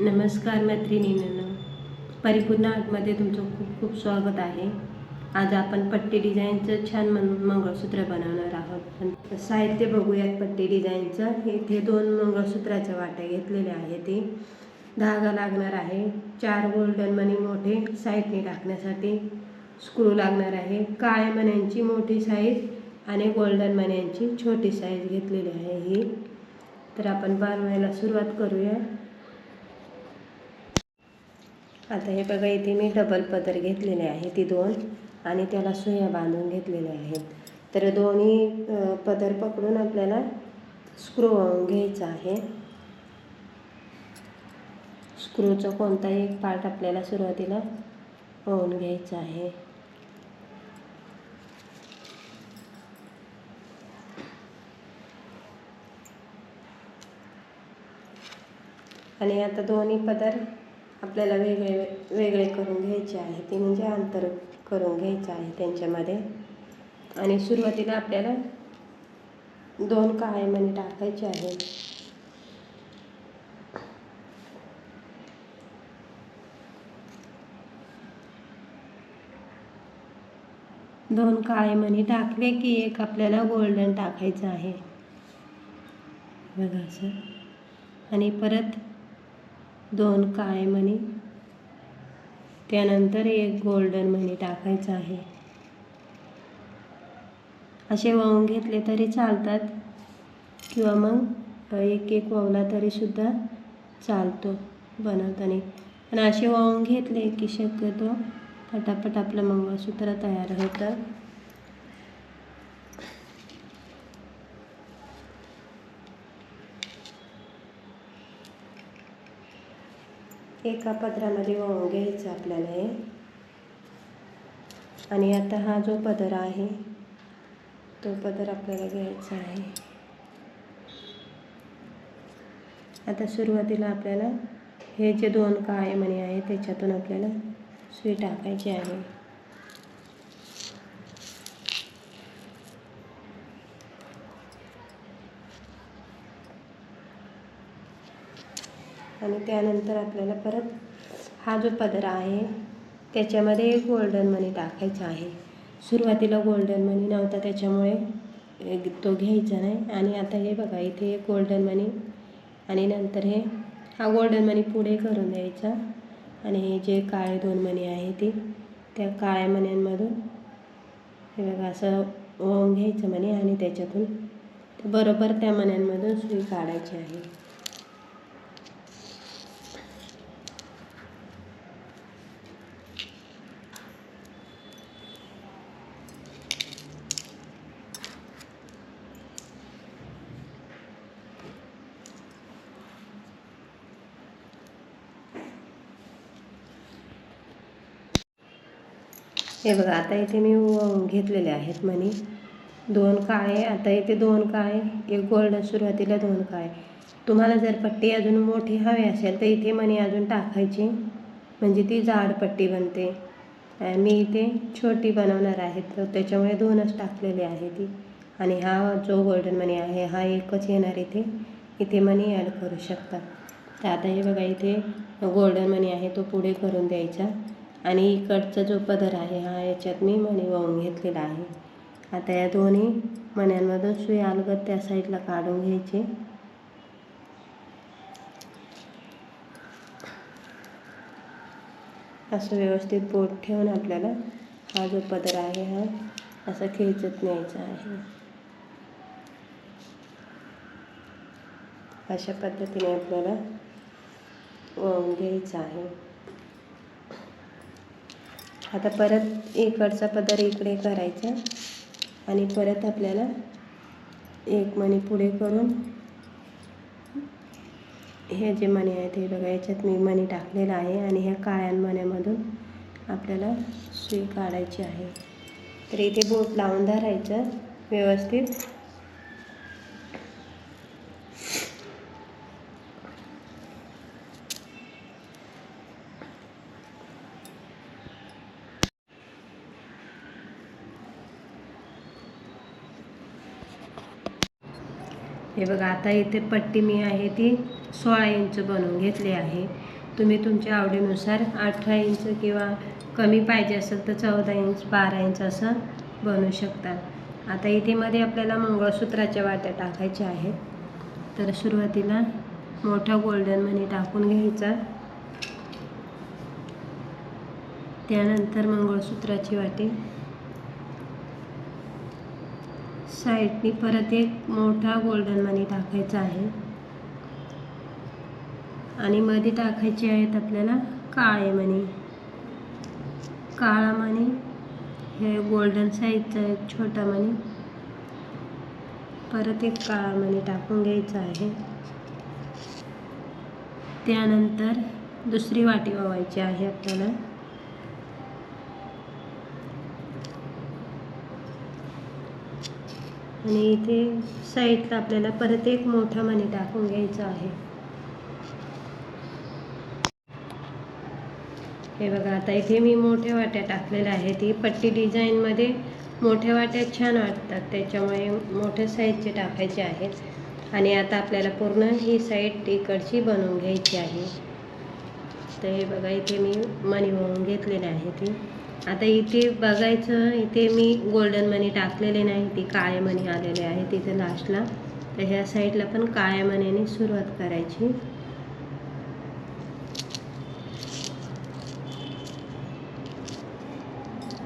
नमस्कार मैत्रिणींनो परिपूर्ण आर्टमध्ये तुमचं खूप खूप स्वागत आहे. आज आपण पट्टी डिझाईनचं छान मन मंगळसूत्र बनवणार आहोत. साहित्य बघूयात पट्टी डिझाईनचं. इथे दोन मंगळसूत्राच्या वाट्या घेतलेल्या आहे ते. धागा लागणार आहे. चार गोल्डन मनी मोठे साईडने टाकण्यासाठी स्क्रू लागणार आहे. काळ्या मण्यांची मोठी साईज आणि गोल्डन मण्यांची छोटी साईज घेतलेली आहे ही. तर आपण बनवायला सुरुवात करूया. आता हे बघा इथे मी डबल पदर घेतलेले आहे ती दोन आणि त्याला सुया बांधून घेतलेल्या आहेत. तर दोन्ही पदर पकडून आपल्याला स्क्रू घ्यायचा आहे. स्क्रूचा कोणताही एक पार्ट आपल्याला सुरुवातीला पाहून घ्यायचा आहे. आणि आता दोन्ही पदर आपल्याला वेगळे वेगळे करून घ्यायचे आहे. ते म्हणजे अंतर करून घ्यायचं आहे त्यांच्यामध्ये. आणि सुरुवातीला आपल्याला दोन काळे टाकायचे आहे. दोन काळे मणी टाकले की एक आपल्याला गोल्डन टाकायचं आहे. बघा असं. आणि परत दोन काळे मणी त्यानंतर एक गोल्डन मणी टाकायचं आहे. असे वाहून घेतले तरी चालतात. किंवा मग एक एक वावला तरीसुद्धा चालतो बनवताना. पण असे वाहून घेतले की शक्यतो पटापट आपलं मंगळसूत्र तयार होतं. एका पदरामध्ये वाहून घ्यायचं आपल्याला हे. आणि आता हा जो पदर आहे तो पदर आपल्याला घ्यायचा आहे. आता सुरुवातीला आपल्याला हे जे दोन काळे मणी आहे त्याच्यातून आपल्याला सुई टाकायची आहे. आणि त्यानंतर आपल्याला परत हा जो पदर आहे त्याच्यामध्ये गोल्डन मनी टाकायचा आहे. सुरुवातीला गोल्डन मनी नव्हता त्याच्यामुळे तो घ्यायचा नाही. आणि आता हे बघा इथे एक गोल्डन मनी आणि नंतर हे हा गोल्डन मनी पुढे करून द्यायचा. आणि हे जे काळे दोन मणी आहे ते त्या काळ्या मण्यांमधून हे बघा असं ओवून घ्यायचं म्हणे आणि त्याच्यातून बरोबर त्या मण्यांमधून सुई काढायची आहे. हे बघा आता इथे मी घेतलेले आहेत मणी दोन काळे आता इथे दोन काळे एक गोल्डन सुरुवातीला दोन काळे. तुम्हाला जर पट्टी अजून मोठी हवी असेल तर इथे मणी अजून टाकायची. म्हणजे ती जाड पट्टी बनते. मी इथे छोटी बनवणार आहे तर त्याच्यामुळे दोनच टाकलेली आहे ती. आणि हा जो गोल्डन मनी आहे हा एकच येणार इथे. इथे मनी ॲड करू शकता. तर आता हे बघा इथे गोल्डन मनी आहे तो पुढे करून द्यायचा. आणि इकडचा जो पदर आहे हा याच्यात मी मणी वाहून घेतलेला आहे. आता या दोन्ही मण्यांमधून सुई अलगत त्या साईडला काढून घ्यायची. असं व्यवस्थित बोट ठेवून आपल्याला हा जो पदर आहे हा असा खेचत न्यायचा आहे. अशा पद्धतीने आपल्याला वाहून घ्यायचं आहे. आता परत इकडचा पदर इकडे करायचा आणि परत आपल्याला एक मणी पुढे करून हे जे मणी आहेत हे बघा याच्यात मी मणी टाकलेला आहे आणि ह्या काळ्या मण्यामधून आपल्याला सुई काढायची आहे. तर इथे बोट लावून धरायचं व्यवस्थित. हे बघा आता इथे पट्टी मी आहे ती सोळा इंच बनवून घेतली आहे. तुम्ही तुमच्या आवडीनुसार अठरा इंच किंवा कमी पाहिजे असेल तर चौदा इंच बारा इंच असं बनवू शकता. आता इथे मध्ये आपल्याला मंगळसूत्राच्या वाट्या टाकायच्या आहेत. तर सुरुवातीला मोठा गोल्डन मनी टाकून घ्यायचा. त्यानंतर मंगळसूत्राची वाटी साईडनी परत एक मोठा गोल्डन मनी टाकायचा आहे. आणि मध्ये टाकायचे आहेत आपल्याला काळे मणी काळा मणी हे गोल्डन साईजचा एक छोटा मणी परत एक काळा मणी टाकून घ्यायचा आहे. त्यानंतर दुसरी वाटी वावायची आहे आपल्याला. आणि इथे साईडला आपल्याला परत एक मोठा मणी टाकून घ्यायचा आहे. हे बघा आता इथे मी मोठ्या वाट्या टाकलेल्या आहेत. ही पट्टी डिझाईनमध्ये मोठ्या वाट्या छान वाटतात. त्याच्यामुळे मोठ्या साईजचे टाकायचे आहेत. आणि आता आपल्याला पूर्ण ही साईड इकडची बनवून घ्यायची आहे. तर हे बघा इथे मी मणी वळून घेतलेले आहे ती. आता इथे बघायचं इथे मी गोल्डन मनी टाकलेले नाही ते काळे मनी आलेले आहे तिथे लास्टला तर ह्या साईडला पण काळ्या मनीने सुरुवात करायची.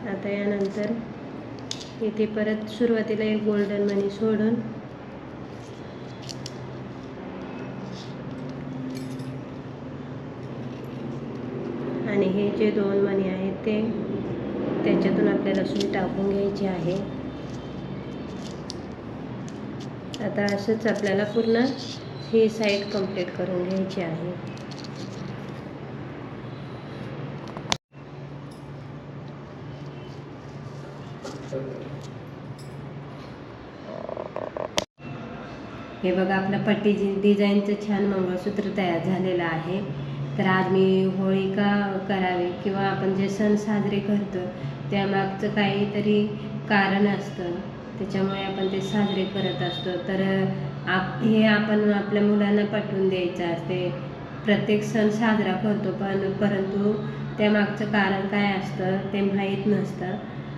आता यानंतर इथे परत सुरुवातीला एक गोल्डन मनी सोडून आणि हे जे दोन मनी ते त्याच्यातून आपल्याला सुई टाकून घ्यायची आहे. आता असंच आपल्याला पूर्ण ही साईड कंप्लीट करून घ्यायची आहे. हे बघा आपलं पट्टी डिझाईनचं छान मंगळसूत्र तयार झालेलं आहे. तर आज मी होळी का करावी किंवा आपण जे सण साजरे करतो त्यामागचं काहीतरी कारण असतं. त्याच्यामुळे आपण ते साजरे करत असतो. तर आप हे आपण आपल्या मुलांना पटवून द्यायचं असते. प्रत्येक सण साजरा करतो पण परंतु त्यामागचं कारण काय असतं ते माहीत नसतं.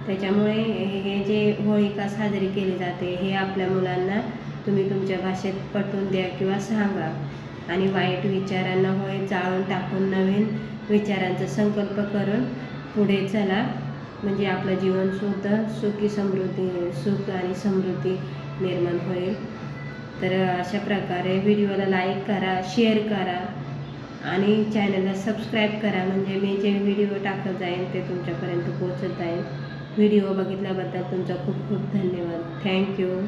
त्याच्यामुळे हे जे होळिका साजरी केली जाते हे आपल्या मुलांना तुम्ही तुमच्या भाषेत पटवून द्या किंवा सांगा. आणि वाईट विचारांना होय जाळून टाकून नवीन विचारांचा संकल्प करून पुढे चला. म्हणजे आपलं जीवन सुद्धा सुखी समृद्धी सुख आणि समृद्धी निर्माण होईल. तर अशा प्रकारे व्हिडिओला लाईक करा शेअर करा आणि चॅनलला सबस्क्राईब करा. म्हणजे मी जे व्हिडिओ टाकत जाईन ते तुमच्यापर्यंत पोचत जाईल व्हिडिओ बघितल्याबद्दल तुमचा खूप खूप धन्यवाद. थँक्यू